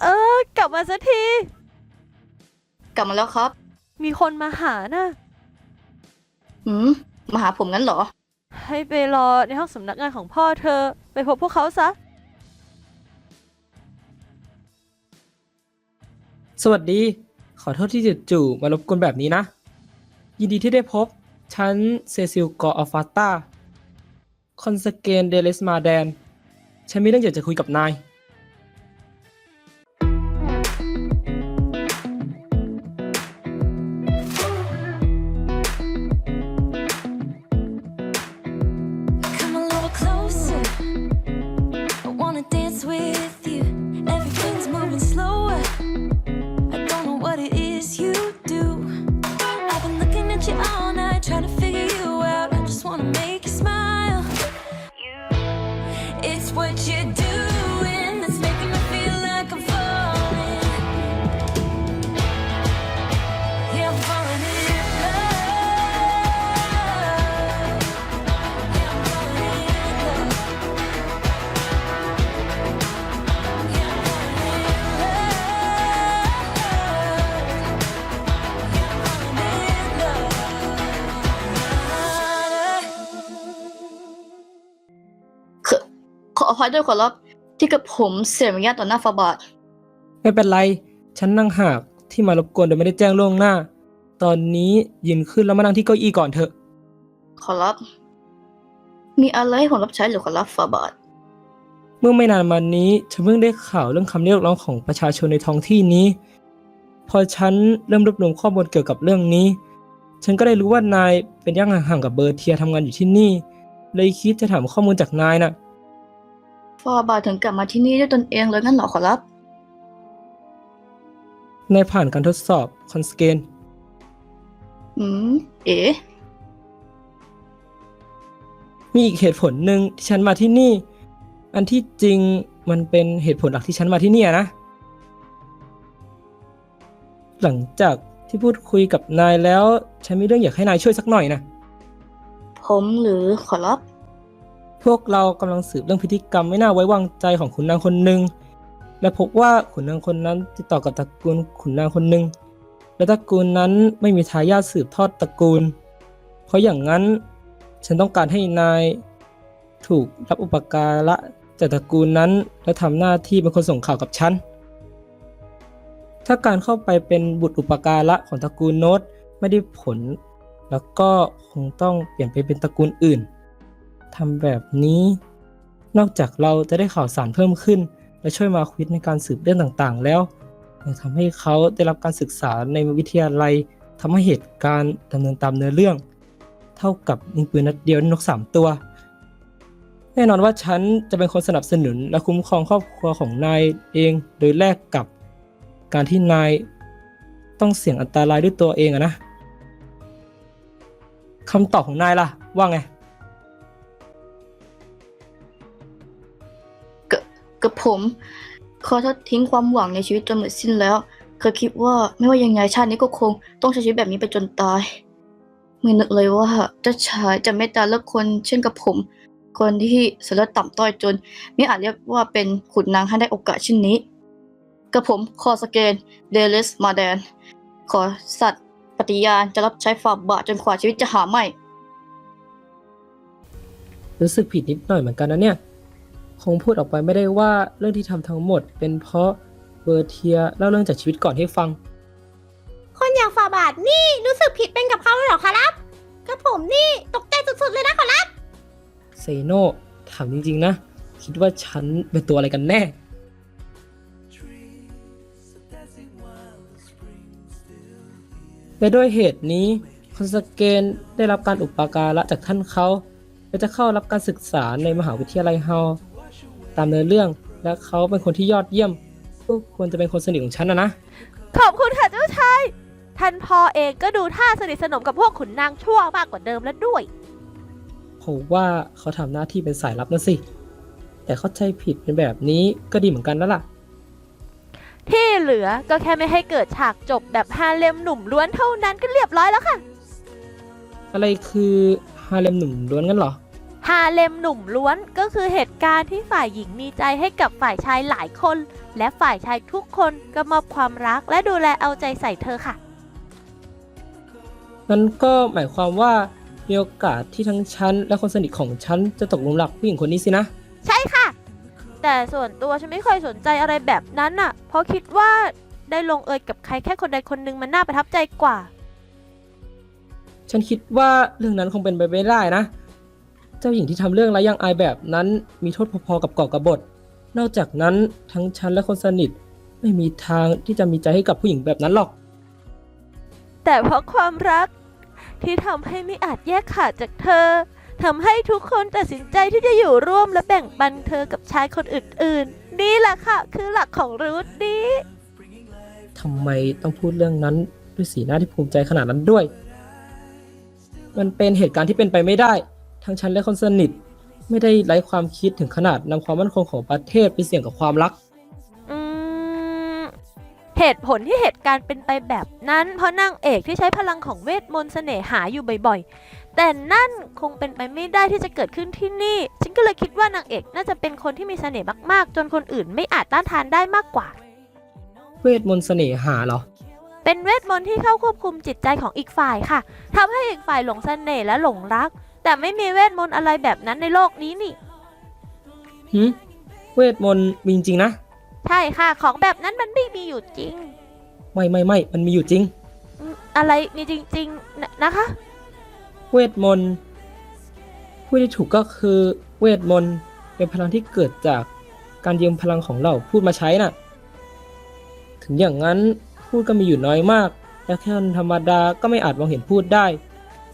เออ กลับมาสักที กลับมาแล้วครับ มีคนมาหานะหืม มาหาผมงั้นเหรอ ให้ไปรอในห้องสำนักงานของพ่อเธอ ไปพบพวกเขาซะ สวัสดี ขอโทษที่จู่ๆมารบกวนแบบนี้นะ ยินดีที่ได้พบ ฉันเซซิลกออัลฟาตาคอนสเกนเดเลสมาแดน ฉันมีเรื่องอยากจะคุยกับนาย what you do. ออภัยด้วยขอรับที่กับผมเสียมารยาทต่อหน้าฟาบาทไม่เป็นไร ฉันนั่งหากที่มารบกวนโดยไม่ได้แจ้งล่วงหน้า ตอนนี้ยืนขึ้นแล้วมานั่งที่เก้าอี้ก่อนเถอะ ขอรับ มีอะไรให้ผมรับใช้หรือขอรับฟาบาทเมื่อไม่นานมานี้ ฉันเพิ่งได้ข่าวเรื่องคำเรียกร้องของประชาชนในท้องที่นี้ พอฉันเริ่มรวบรวมข้อมูลเกี่ยวกับเรื่องนี้ ฉันก็ได้รู้ว่านายเป็นย่างห่างๆกับเบอร์เทียทำงานอยู่ที่นี่ เลยคิดจะถามข้อมูลจากนายน่ะ ฟาบาทถึงกลับมาที่นี่ด้วยตนเองเลยงั้นเหรอขอรับนายผ่านการทดสอบคอนสเกน อืม เอ๋มีอีกเหตุผลหนึ่งที่ฉันมาที่นี่ อันที่จริงมันเป็นเหตุผลหลักที่ฉันมาที่เนี่ยนะ หลังจากที่พูดคุยกับนายแล้ว ฉันมีเรื่องอยากให้นายช่วยสักหน่อยนะ ผมหรือขอรับ พวกเรากำลังสืบเรื่องพฤติกรรมไม่น่าไว้วางใจของขุนนางคนหนึ่งและพบว่าขุนนางคนนั้นติดต่อกับตระกูลขุนนางคนหนึ่งและตระกูลนั้นไม่มีทายาทสืบทอดตระกูล เพราะอย่างนั้นฉันต้องการให้นายถูกรับอุปการะจากตระกูลนั้น และทำหน้าที่เป็นคนส่งข่าวกับฉัน ถ้าการเข้าไปเป็นบุตรอุปการะของตระกูลโนตไม่ได้ผล แล้วก็คงต้องเปลี่ยนไปเป็นตระกูลอื่น ทำแบบนี้ นอกจากเราจะได้ข่าวสารเพิ่มขึ้น และช่วยมาควิดในการสืบเรื่องต่างๆ แล้วยังทำให้เขาได้รับการศึกษาในวิทยาลัยทำให้เหตุการณ์ดำเนินตามเนื้อเรื่อง เท่ากับยิงปืนนัดเดียวนกสามตัวแน่นอนว่าฉันจะเป็นคนสนับสนุนและคุ้มครองครอบครัวของนายเองโดยแลกกับการที่นายต้องเสี่ยงอันตรายด้วยตัวเองอะนะคำตอบของนายล่ะ ว่าไง กับผม ขอทอดทิ้งความหวังในชีวิตจนหมดสิ้นแล้วเคยคิดว่าไม่ว่ายังไงชาตินี้ก็คงต้องใช้ชีวิตแบบนี้ไปจนตายไม่นึกเลยว่าเจ้าชายจะเมตตาเลือกคนเช่นกับผม คนที่สารต่ำต้อยจนนี่อาจเรียกว่าเป็นขุนนางให้ได้โอกาสเช่นนี้กับผมคอสเกนเดลิสมาแดน ขอสัตว์ปฏิญาณจะรับใช้ฝ่าบาทจนกว่าชีวิตจะหาไม่ รู้สึกผิดนิดหน่อยเหมือนกันนะเนี่ย คงพูดออกไปไม่ได้ว่าเรื่องที่ทำทั้งหมด เป็นเพราะเบอร์เทียเล่าเรื่องจากชีวิตก่อนให้ฟัง คนอย่างฝาบาทนี่รู้สึกผิดเป็นกับเขาเลยเหรอครับกับผมนี่ตกใจสุดๆเลยนะขอรับเซโนถามจริงๆนะ คิดว่าฉันเป็นตัวอะไรกันแน่ และด้วยเหตุนี้คอนสเกนได้รับการอุปการะจากท่านเขาและจะเข้ารับการศึกษาในมหาวิทยาลัยเฮา ตามเนื้อเรื่อง และเขาเป็นคนที่ยอดเยี่ยมก็ควรจะเป็นคนสนิทของฉันนะนะ ขอบคุณค่ะเจ้าชาย ท่านพ่อเองก็ดูท่าสนิทสนมกับพวกขุนนางชั่วมากกว่าเดิมแล้วด้วย ผมว่าเขาทำหน้าที่เป็นสายลับนะสิ แต่เข้าใจผิดเป็นแบบนี้ก็ดีเหมือนกันแล้วล่ะ ที่เหลือก็แค่ไม่ให้เกิดฉากจบแบบฮาเลมหนุ่มล้วนเท่านั้นก็เรียบร้อยแล้วค่ะ อะไรคือฮาเลมหนุ่มล้วนกันเหรอ ฮาเลมหนุ่มล้วนก็คือเหตุการณ์ที่ฝ่ายหญิงมีใจให้กับฝ่ายชายหลายคน และฝ่ายชายทุกคนก็มอบความรักและดูแลเอาใจใส่เธอค่ะ นั่นก็หมายความว่ามีโอกาสที่ทั้งฉันและคนสนิทของฉันจะตกหลุมรักผู้หญิงคนนี้สินะ ใช่ค่ะ แต่ส่วนตัวฉันไม่เคยสนใจอะไรแบบนั้นน่ะ เพราะคิดว่าได้ลงเอยกับใครแค่คนใดคนหนึ่งมันน่าประทับใจกว่า ฉันคิดว่าเรื่องนั้นคงเป็นไปไม่ได้นะเจ้าหญิงที่ทำเรื่องไร้ยังอายแบบนั้นมีโทษพอๆกับก่อกบฏ นอกจากนั้นทั้งฉันและคนสนิทไม่มีทางที่จะมีใจให้กับผู้หญิงแบบนั้นหรอก แต่เพราะความรักที่ทำให้ไม่อาจแยกขาดจากเธอทำให้ทุกคนตัดสินใจที่จะอยู่ร่วมและแบ่งปันเธอกับชายคนอื่นๆ นี่แหละค่ะ คือหลักของรูทนี้ทำไมต้องพูดเรื่องนั้นด้วยสีหน้าที่ภูมิใจขนาดนั้นด้วย มันเป็นเหตุการณ์ที่เป็นไปไม่ได้ ทั้งฉันและคนสนิท ไม่ได้ไร้ความคิดถึงขนาดนำความมั่นคงของประเทศไปเสี่ยงกับความรัก อืมเหตุผลที่เหตุการณ์เป็นไปแบบนั้น เพราะนางเอกที่ใช้พลังของเวทมนต์เสน่หาอยู่บ่อยๆ แต่นั่นคงเป็นไปไม่ได้ที่จะเกิดขึ้นที่นี่ ฉันก็เลยคิดว่านางเอกน่าจะเป็นคนที่มีเสน่ห์มากๆ จนคนอื่นไม่อาจต้านทานได้มากกว่า เวทมนต์เสน่หาเหรอ เป็นเวทมนต์ที่เข้าควบคุมจิตใจของอีกฝ่ายค่ะทำให้อีกฝ่ายหลงเสน่ห์และหลงรัก แต่ไม่มีเวทมนต์อะไรแบบนั้นในโลกนี้นี่ หืมเวทมนต์มีจริงๆนะ ใช่ค่ะ ของแบบนั้นมันไม่มีอยู่จริง ไม่ไม่ไม่มันมีอยู่จริง อืมอะไรมีจริงๆนะนะคะ เวทมนต์พูดที่ถูกก็คือเวทมนต์เป็นพลังที่เกิดจากการยืมพลังของเราพูดมาใช้น่ะ ถึงอย่างนั้นพูดก็มีอยู่น้อยมาก และแค่คนธรรมดาก็ไม่อาจมองเห็นพูดได้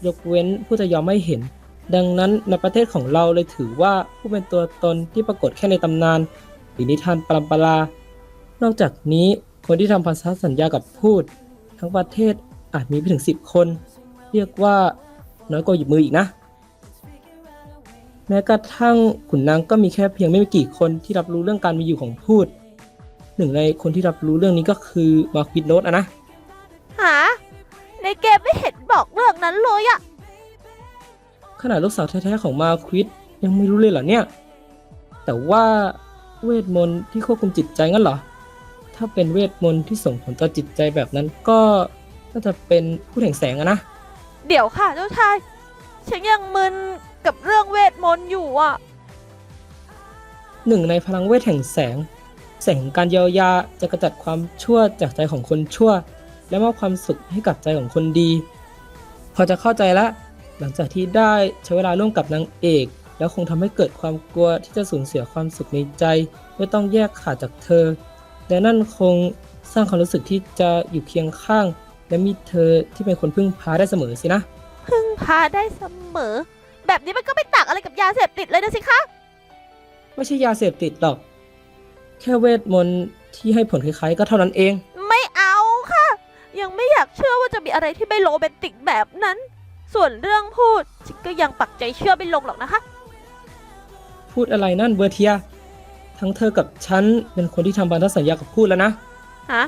ยกเว้นผู้จะยอมไม่เห็น ดังนั้นในประเทศของเราเลยถือว่าผู้เป็นตัวตนที่ปรากฏแค่ในตำนานหรือนิทานปรำปรา นอกจากนี้คนที่ทำพันธสัญญากับพูด ทั้งประเทศอาจมีไปถึง 10 คน เรียกว่าน้อยกว่าหยิบมืออีกนะ แม้กระทั่งขุนนางก็มีแค่เพียงไม่กี่คนที่รับรู้เรื่องการมีอยู่ของพูด หนึ่งในคนที่รับรู้เรื่องนี้ก็คือมาร์ควิดโนตอะนะ หา ในเกมไม่เห็นบอกเรื่องนั้นเลยอะ ขนาดลูกสาวแท้ๆของมาร์ควิดยังไม่รู้เลยเหรอเนี่ย แต่ว่าเวทมนต์ที่ควบคุมจิตใจงั้นเหรอ ถ้าเป็นเวทมนต์ที่ส่งผลต่อจิตใจแบบนั้นก็น่าจะเป็นผู้แห่งแสงอะนะ เดี๋ยวค่ะเจ้าชาย ฉันยังมึนกับเรื่องเวทมนต์อยู่อะหนึ่งในพลังเวทแห่งแสง แสงแห่งการเยียวยาจะกระจัดความชั่วจากใจของคนชั่ว และมอบความสุขให้กับใจของคนดี พอจะเข้าใจละ หลังจากที่ได้ใช้เวลาร่วมกับนางเอก แล้วคงทำให้เกิดความกลัวที่จะสูญเสียความสุขในใจเมื่อต้องแยกขาดจากเธอ และนั่นคงสร้างความรู้สึกที่จะอยู่เคียงข้าง และมีเธอที่เป็นคนพึ่งพาได้เสมอสินะ พึ่งพาได้เสมอ แบบนี้มันก็ไม่ต่างอะไรกับยาเสพติดเลยนะสิคะ ไม่ใช่ยาเสพติดหรอก แค่เวทมนต์ที่ให้ผลคล้ายๆ ก็เท่านั้นเอง ไม่เอาค่ะ ยังไม่อยากเชื่อว่าจะมีอะไรที่ไม่โรแมนติกแบบนั้น ส่วนเรื่องพูดฉันก็ยังปักใจเชื่อไม่ลงหรอกนะคะ พูดอะไรนั่นเบอร์เทีย ทั้งเธอกับฉันเป็นคนที่ทำพันธสัญญากับพูดแล้วนะ ฮะ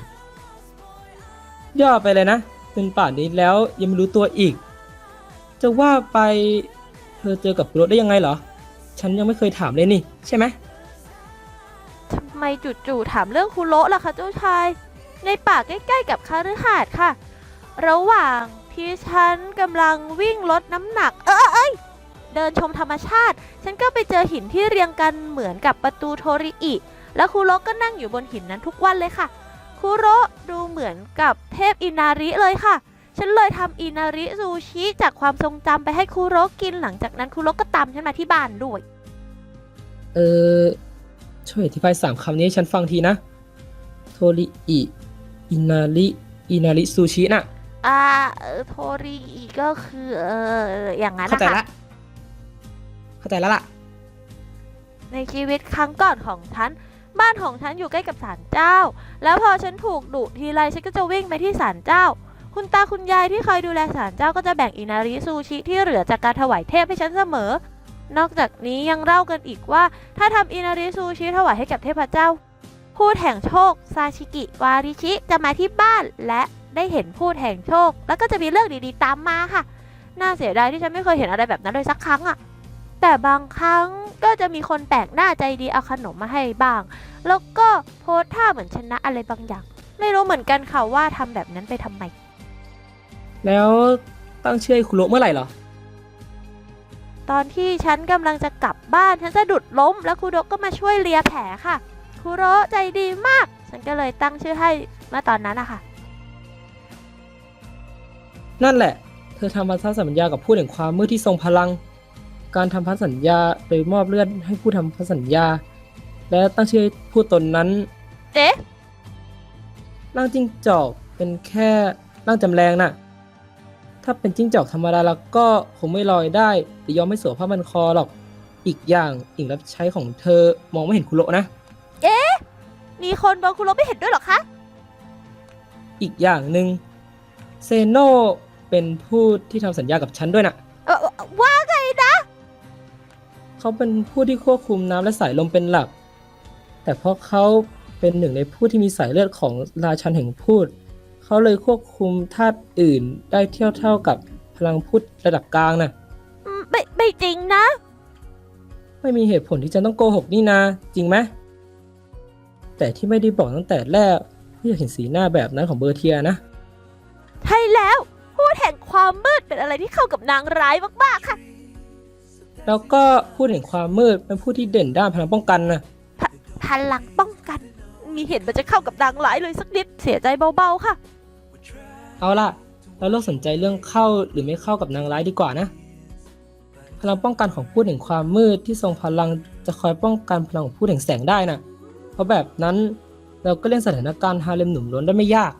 ย่อไปเลยนะเป็นป่านนี้แล้วยังไม่รู้ตัวอีก จะว่าไปเธอเจอกับรถได้ยังไงเหรอ ฉันยังไม่เคยถามเลยนี่ ใช่ไหมทำไมจู่ๆถามเรื่องคุโระล่ะคะเจ้าชาย ในป่าใกล้ๆกับคาฤหาสน์ค่ะ ระหว่าง ที่ฉันกำลังวิ่งลดน้ำหนัก เออเอ้ยเดินชมธรรมชาติ ฉันก็ไปเจอหินที่เรียงกันเหมือนกับประตูโทริอิ แล้วคุโรก็นั่งอยู่บนหินนั้นทุกวันเลยค่ะคุโรดูเหมือนกับเทพอินาริเลยค่ะ ฉันเลยทำอินาริซูชิจากความทรงจำไปให้คุโรกินหลังจากนั้นคุโรก็ตามฉันมาที่บ้านด้วย เออ ช่วยอธิบายสามคำนี้ให้ฉันฟังทีนะ โทริอิ อินาริ อินาริซูชิน่ะ อ่าเออโทริอิก็คือเอออย่างนั้นเข้านะใจคะ ละ เข้าใจแล้วล่ะ ในชีวิตครั้งก่อนของฉัน บ้านของฉันอยู่ใกล้กับศาลเจ้า แล้วพอฉันถูกดุทีไรฉันก็จะวิ่งไปที่ศาลเจ้า คุณตาคุณยายที่คอยดูแลศาลเจ้าก็จะแบ่งอินาริซูชิที่เหลือจากการถวายเทพให้ฉันเสมอ นอกจากนี้ยังเล่ากันอีกว่า ถ้าทำอินาริซูชิถวายให้กับเทพเจ้าพูดแห่งโชคซาชิกิวาริชิจะมาที่บ้านและ ได้เห็นพูดแห่งโชค แล้วก็จะมีเรื่องดีๆตามมาค่ะ น่าเสียดายที่ฉันไม่เคยเห็นอะไรแบบนั้นเลยสักครั้งอะแต่บางครั้งก็จะมีคนแปลกหน้าใจดีเอาขนมมาให้บ้าง แล้วก็โพสท่าเหมือนชนะอะไรบางอย่าง ไม่รู้เหมือนกันค่ะว่าทำแบบนั้นไปทำไม แล้วตั้งชื่อให้คุโระเมื่อไหร่เหรอ ตอนที่ฉันกำลังจะกลับบ้านฉันสะดุดล้ม แล้วครูโดะก็มาช่วยเลียแผลค่ะครูโระใจดีมาก ฉันก็เลยตั้งชื่อให้เมื่อตอนนั้นนะคะ นั่นแหละ เธอทำพันธสัญญากับผู้แห่งความมืดที่ทรงพลัง การทำพันธสัญญาโดยมอบเลือดให้ผู้ทำพันธสัญญา และตั้งชื่อให้ผู้ตนนั้นเอ๊ะร่างจิ้งจอกเป็นแค่ร่างจำแรงน่ะ ถ้าเป็นจิ้งจอกธรรมดาแล้วก็คงไม่ลอยได้หรือยอมไม่สวมผ้าพันคอหรอก อีกอย่างหญิงรับใช้ของเธอมองไม่เห็นคุโระนะ มีคนบอกครูโระไม่เห็นด้วยเหรอคะ อีกอย่างหนึ่ง เซโนเป็นผู้ที่ทำสัญญากับฉันด้วยน่ะเออเอ่อว่าไงนะ เขาเป็นผู้ที่ควบคุมน้ำและสายลมเป็นหลัก แต่เพราะเขาเป็นหนึ่งในผู้ที่มีสายเลือดของราชันแห่งพูด เขาเลยควบคุมธาตุอื่นได้เทียบเท่ากับพลังพูดระดับกลางน่ะอืมไม่ไม่จริงนะ ไม่มีเหตุผลที่จะต้องโกหกนี่นาจริงไหมแต่ที่ไม่ได้บอกตั้งแต่แรกเพื่ออยากเห็นสีหน้าแบบนั้นของเบอร์เทียนะ ใช่แล้วพูดแห่งความมืดเป็นอะไรที่เข้ากับนางร้ายมากๆค่ะ แล้วก็พูดถึงความมืดเป็นผู้ที่เด่นด้านพลังป้องกันนะพลังป้องกัน มีเห็นมันจะเข้ากับนางร้ายเลยสักนิดเสียใจเบาๆค่ะ เอาล่ะ เราเลิกสนใจเรื่องเข้าหรือไม่เข้ากับนางร้ายดีกว่านะ พลังป้องกันของผู้แห่งความมืดที่ทรงพลังจะคอยป้องกันพลังของผู้แห่งแสงได้นะเพราะแบบนั้นเราก็เล่นสถานการณ์ฮาเลมหนุ่มล้นได้ไม่ยาก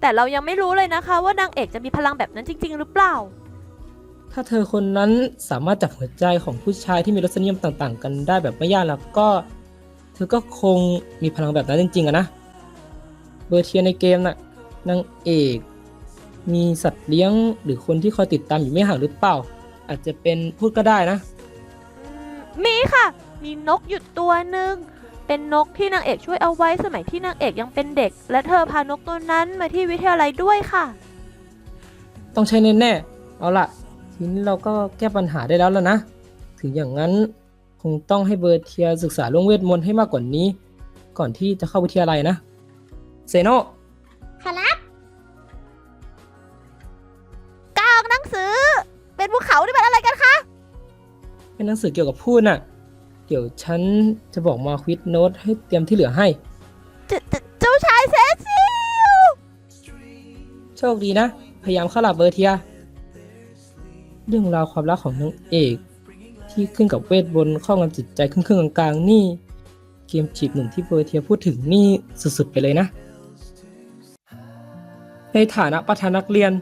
แต่เรายังไม่รู้เลยนะคะว่านางเอกจะมีพลังแบบนั้นจริง ๆ หรือเปล่า ถ้าเธอคนนั้นสามารถจับหัวใจของผู้ชายที่มีรสนิยมต่างๆ กันได้แบบไม่ยากแล้วก็ เธอก็คงมีพลังแบบนั้นจริงๆอะนะ เบอร์เทียในเกมน่ะนางเอก มีสัตว์เลี้ยงหรือคนที่คอยติดตามอยู่ไม่ห่างหรือเปล่า อาจจะเป็นพูดก็ได้นะอืมมีค่ะ มีนกอยู่ตัวหนึ่ง เป็นนกที่นางเอกช่วยเอาไว้สมัยที่นางเอกยังเป็นเด็ก และเธอพานกตัวนั้นมาที่วิทยาลัยด้วยค่ะ ต้องใช้แน่ๆเอาล่ะ ทีนี้เราก็แก้ปัญหาได้แล้วแล้วนะ ถึงอย่างนั้นคงต้องให้เบอร์เทียศึกษาเรื่องเวทมนต์ให้มากกว่านี้ ก่อนที่จะเข้าวิทยาลัยนะ เซโนครับกลางหนังสือ เป็นภูเขาที่เป็นอะไรกันคะ เป็นหนังสือเกี่ยวกับพูดน่ะ เดี๋ยวฉันจะบอกมาควิดโน้ตให้เตรียมที่เหลือให้ เจเจเจ้าชายเซซิลโชคดีนะ พยายามเข้าหลับเบอร์เทีย เรื่องราวความรักของนางเอก ที่ขึ้นกับเวทมนต์ข้องำจิตใจครึ่งๆกลางๆนี่ เกมจีบหนึ่งที่เบอร์เทียพูดถึงนี่สุดๆไปเลยนะ ในฐานะประธานนักเรียน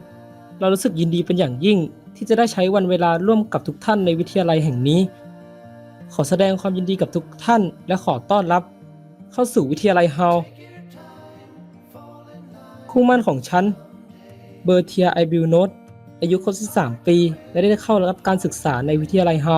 เรารู้สึกยินดีเป็นอย่างยิ่งที่จะได้ใช้วันเวลาร่วมกับทุกท่านในวิทยาลัยแห่งนี้ ขอแสดงความยินดีกับทุกท่าน และขอต้อนรับ เข้าสู่วิทยาลัยเฮาคู่มั่นของฉัน เบอร์เทียไอบิลโนตอายุครบ13 ปี และได้เข้ารับการศึกษาในวิทยาลัยเฮา